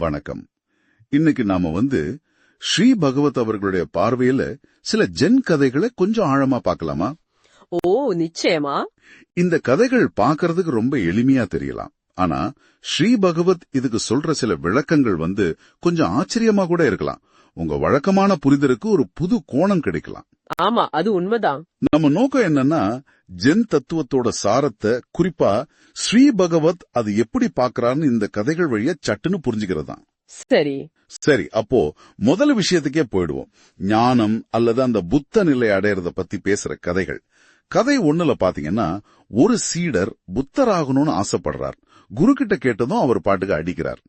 வணக்கம். இன்னைக்கு நாம வந்து ஸ்ரீ பகவத் அவர்களுடைய பார்வையில சில ஜென் கதைகளை கொஞ்சம் ஆழமா பார்க்கலாமா? ஓ நிச்சயமா. இந்த கதைகள் பார்க்கறதுக்கு ரொம்ப எளிமையா தெரியலாம். ஆனா ஸ்ரீ பகவத் இதுக்கு சொல்ற சில விளக்கங்கள் வந்து கொஞ்சம் ஆச்சரியமா கூட இருக்கலாம். உங்க வழக்கமான புரிதலுக்கு ஒரு புது கோணம் கிடைக்கலாம். ஆமா அது உண்மைதான். நம்ம நோக்கம் என்னன்னா ஜென் தத்துவத்தோட சாரத்தை குறிப்பா ஸ்ரீ பகவத் அது எப்படி பார்க்கறான்னு இந்த கதைகள் வழியா சட்டுன்னு புரிஞ்சுக்கிறது சரி. சரி அப்போ முதல் விஷயத்துக்கே போயிடுவோம். ஞானம் அல்லது அந்த புத்த நிலை அடையறத பத்தி பேசுற கதைகள். கதை ஒண்ணுல பாத்தீங்கன்னா ஒரு சீடர் புத்தராகணும்னு ஆசைப்படுறார். குரு கிட்ட கேட்டதும் அவர் பாட்டுக்கு அடிக்கிறார்.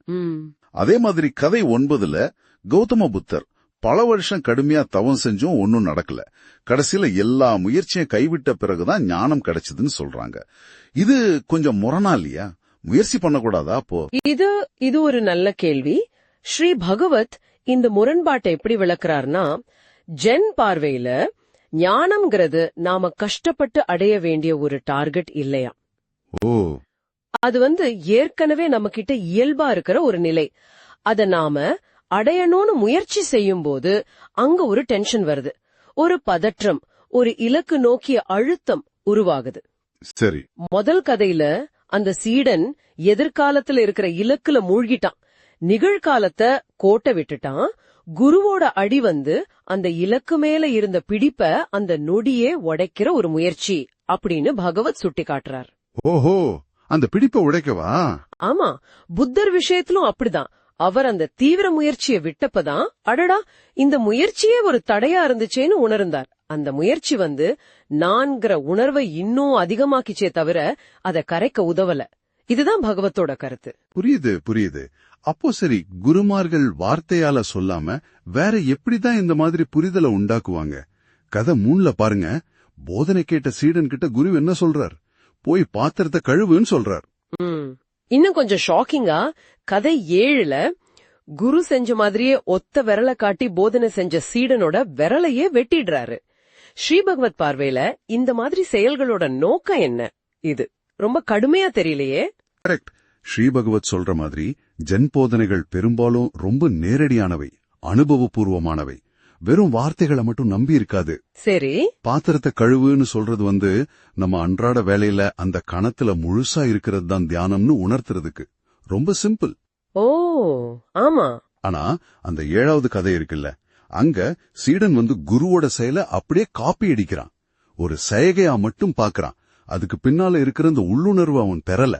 அதே மாதிரி கதை ஒன்பதுல கௌதம புத்தர் பல வருஷம் கடுமையா தவம் செஞ்சும் ஒன்னும் நடக்கல. கடைசியில எல்லா முயற்சியும் கைவிட்ட பிறகுதான் ஞானம் கிடைச்சதுன்னு சொல்றாங்க. இது கொஞ்சம் முரணா இல்லையா? முயற்சி பண்ணக்கூடாதா அப்போ இது இது ஒரு நல்ல கேள்வி. ஸ்ரீ பகவத் இந்த முரண்பாட்டை எப்படி விளக்குறார்னா ஜென் பார்வையில ஞானம்ங்கிறது நாம கஷ்டப்பட்டு அடைய வேண்டிய ஒரு டார்கெட் இல்லையா? அது வந்து ஏற்கனவே நம்ம கிட்ட இயல்பா இருக்கிற ஒரு நிலை. அத நாம அடையணும்னு முயற்சி செய்யும் போது அங்க ஒரு டென்ஷன் வருது. ஒரு பதற்றம் ஒரு இலக்கு நோக்கிய அழுத்தம் உருவாகுது. சரி. முதல் கதையில அந்த சீடன் எதிர்காலத்துல இருக்கிற இலக்குல மூழ்கிட்டான். நிகழ்காலத்தை கோட்டை விட்டுட்டான். குருவோட அடி வந்து அந்த இலக்கு மேல இருந்த பிடிப்ப அந்த நொடியே உடைக்கிற ஒரு முயற்சி அப்படின்னு பகவத் சுட்டி காட்டுறார் ஓஹோ! அந்த பிடிப்பை உடைக்கவா? ஆமா புத்தர் விஷயத்திலும் அப்படிதான். அவர் அந்த தீவிர முயற்சியை விட்டப்பதான் அடடா இந்த முயற்சியே ஒரு தடையா இருந்துச்சேன்னு உணர்ந்தார். அந்த முயற்சி வந்து நான்கிற உணர்வை இன்னும் அதிகமாக்கிச்சே தவிர அத கரைக்க உதவல. இதுதான் பகவத்தோட கருத்து. புரியுது புரியுது. அப்போ சரி குருமார்கள் வார்த்தையால சொல்லாம வேற எப்படிதான் இந்த மாதிரி புரிதலை உண்டாக்குவாங்க? கதை மூணுல பாருங்க. போதனை கேட்ட சீடன் கிட்ட குரு என்ன சொல்றார்? போய் பாத்திரத்தை கழுவுன்னு சொல்றார். இன்னும் கொஞ்சம் ஷாக்கிங்கா கதை ஏழுல குரு செஞ்ச மாதிரியே ஒத்த விரல காட்டி போதனை செஞ்ச சீடனோட விரலையே வெட்டிடுறாரு. ஸ்ரீ பகவத் பார்வையில இந்த மாதிரி செயல்களோட நோக்கம் என்ன? இது ரொம்ப கடுமையா தெரியலையே? கரெக்ட் ஸ்ரீ பகவத் சொல்ற மாதிரி ஜென் போதனைகள் பெரும்பாலும் ரொம்ப நேரடியானவை அனுபவபூர்வமானவை. வெறும் வார்த்தைகளை மட்டும் நம்பி இருக்காது. சரி. பாத்திரத்தை கழுவுன்னு சொல்றது வந்து நம்ம அன்றாட வேலையில அந்த கணத்துல முழுசா இருக்கிறது தான் தியானம்னு உணர்த்துறதுக்கு. ரொம்ப சிம்பிள். ஓ ஆமா. ஆனா அந்த ஏழாவது கதை இருக்குல்ல. அங்க சீடன் வந்து குருவோட செயலை அப்படியே காப்பி அடிக்கிறான். ஒரு செயகையா மட்டும் பாக்குறான். அதுக்கு பின்னால இருக்கிற இந்த உள்ளுணர்வு அவன் பெறல.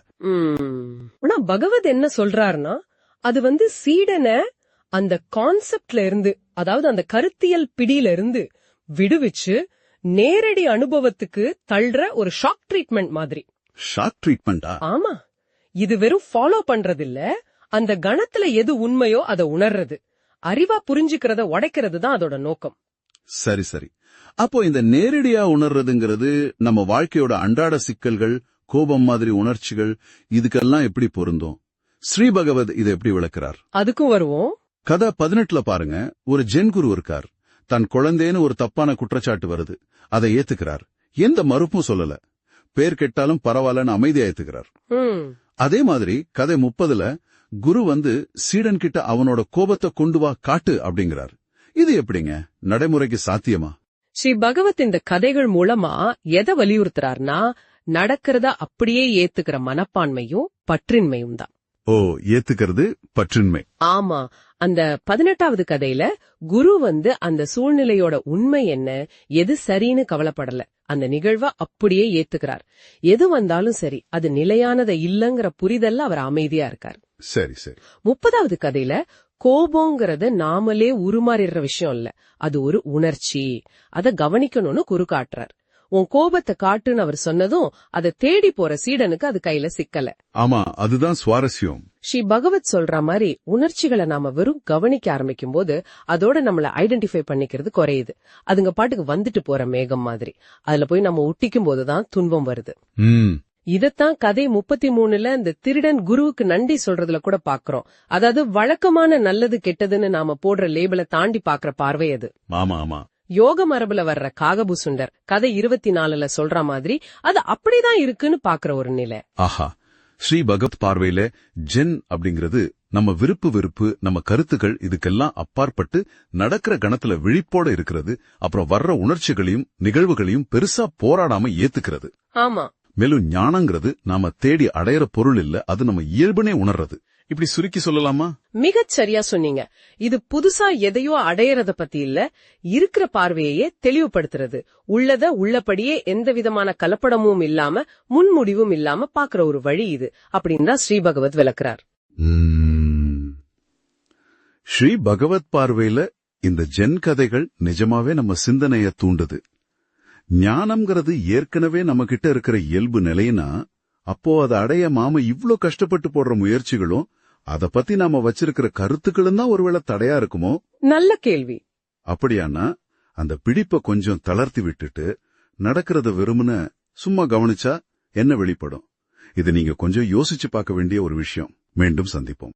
ஆனா பகவத் என்ன சொல்றாருன்னா அது வந்து சீடனை அந்த கான்செப்ட்ல இருந்து அதாவது அந்த கருத்தியல் பிடியில இருந்து விடுவிச்சு நேரடி அனுபவத்துக்கு தள்ளுற ஒரு ஷாக் ட்ரீட்மெண்ட் மாதிரி. ஷாக் ட்ரீட்மெண்டா? ஆமா. இது வெறும் ஃபாலோ பண்றது இல்ல அந்த கணத்துல எது உண்மையோ அதை உணர்றது. அறிவா புரிஞ்சுக்கிறத உடைக்கிறது தான் அதோட நோக்கம். சரி சரி. அப்போ இந்த நேரடியா உணர்றதுங்கிறது நம்ம வாழ்க்கையோட அன்றாட சிக்கல்கள் கோபம் மாதிரி உணர்ச்சிகள் இதுக்கெல்லாம் எப்படி பொருந்தும்? ஸ்ரீ பகவத் இதை எப்படி விளக்குறார்? அதுக்கும் வருவோம். கதை பதினெட்டுல பாருங்க. ஒரு ஜென் குரு இருக்கார். தன் குழந்தைன்னு ஒரு தப்பான குற்றச்சாட்டு வருது. அதை ஏத்துக்கிறார். எந்த மறுப்பும் சொல்லல. பேர் கெட்டாலும் பரவாயில்லன்னு அமைதியா ஏத்துக்கிறார். அதே மாதிரி கதை முப்பதுல குரு வந்து சீடன் கிட்ட அவனோட கோபத்தை கொண்டு வா காட்டு அப்படிங்கிறார். இது எப்படிங்க? நடைமுறைக்கு சாத்தியமா? ஸ்ரீ பகவத் இந்த கதைகள் மூலமா எதை வலியுறுத்துறாருன்னா நடக்கிறத அப்படியே ஏத்துக்கிற மனப்பான்மையும் பற்றின்மையும் தான் ஓ ஏத்துக்கிறது பற்றின்மை. ஆமா. அந்த பதினெட்டாவது கதையில குரு வந்து அந்த சூழ்நிலையோட உண்மை என்ன எது சரின்னு கவலைப்படல. அந்த நிகழ்வை அப்படியே ஏத்துக்கிறார். எது வந்தாலும் சரி அது நிலையானதை இல்லங்கிற புரிதல்ல அவர் அமைதியா இருக்கார். சரி சரி. முப்பதாவது கதையில கோபங்கிறது நாமளே உருமாறிடுற விஷயம் இல்ல. அது ஒரு உணர்ச்சி. அத கவனிக்கணும்னு குரு காட்டுறார். உன் கோபத்தை காட்டுன்னு அவர் சொன்னதும் அதை தேடி போற சீடனுக்கு அது கையில சிக்கல. ஆமா அதுதான் சுவாரஸ்யம். ஸ்ரீ பகவத் சொல்ற மாதிரி உணர்ச்சிகளை நாம வெறும் கவனிக்க ஆரம்பிக்கும் போது அதோட நம்மள ஐடென்டிஃபை பண்ணிக்கிறது குறையுது. அதுங்க பாட்டுக்கு வந்துட்டு போற மேகம் மாதிரி. அதுல போய் நம்ம ஒட்டிக்கும் போதுதான் துன்பம் வருது. இதத்தான் கதை முப்பத்தி மூணுல இந்த திருடன் குருவுக்கு நன்றி சொல்றதுல கூட பாக்குறோம். அதாவது வழக்கமான நல்லது கெட்டதுன்னு நாம போடுற லேபிள தாண்டி பாக்குற பார்வை அது. ஆமா ஆமா. யோக மரபுல வர்ற காகபு சுண்டர் கதை இருபத்தி நாலுல சொல்ற மாதிரி அது அப்படிதான் இருக்குன்னு பாக்குற ஒரு நிலை. ஆஹா ஸ்ரீ பகவத் பார்வையில ஜென் அப்படிங்கிறது நம்ம விருப்பு வெறுப்பு நம்ம கருத்துக்கள் இதுக்கெல்லாம் அப்பாற்பட்டு நடக்கிற கணத்துல விழிப்போட இருக்கிறது அப்புறம் வர்ற உணர்ச்சிகளையும் நிகழ்வுகளையும் பெருசா போராடாம ஏத்துக்கிறது. ஆமா. மேலும் ஞானங்கிறது நாம தேடி அடையிற பொருள் இல்ல அது நம்ம இயல்புனே உணர்றது. இப்படி சுருக்கி சொல்லலாமா? மிகச் சரியா சொன்னீங்க. இது புதுசா எதையோ அடையறத பத்தி இல்ல. இருக்கிற பார்வையையே தெளிவுபடுத்துறது. உள்ளத உள்ளபடியே எந்த விதமான கலப்படமும் இல்லாம முன்முடிவும் இல்லாம பாக்குற ஒரு வழி இது அப்படின்னு தான் ஸ்ரீ பகவத் விளக்குறார். உம். ஸ்ரீ பகவத் பார்வையில இந்த ஜென் கதைகள் நிஜமாவே நம்ம சிந்தனைய தூண்டுது. ஞானம்ங்கிறது ஏற்கனவே நம்ம கிட்ட இருக்கிற இயல்பு நிலைனா அப்போ அதை அடைய மாம இவ்ளோ கஷ்டப்பட்டு போடுற முயற்சிகளும் அத பத்தி நாம வச்சிருக்கிற கருத்துக்களும் தான் ஒருவேளை தடையா இருக்குமோ? நல்ல கேள்வி. அப்படியானா அந்த பிடிப்ப கொஞ்சம் தளர்த்தி விட்டுட்டு நடக்கிறத வெறுமன சும்மா கவனிச்சா என்ன வெளிப்படும்? இது நீங்க கொஞ்சம் யோசிச்சு பார்க்க வேண்டிய ஒரு விஷயம். மீண்டும் சந்திப்போம்.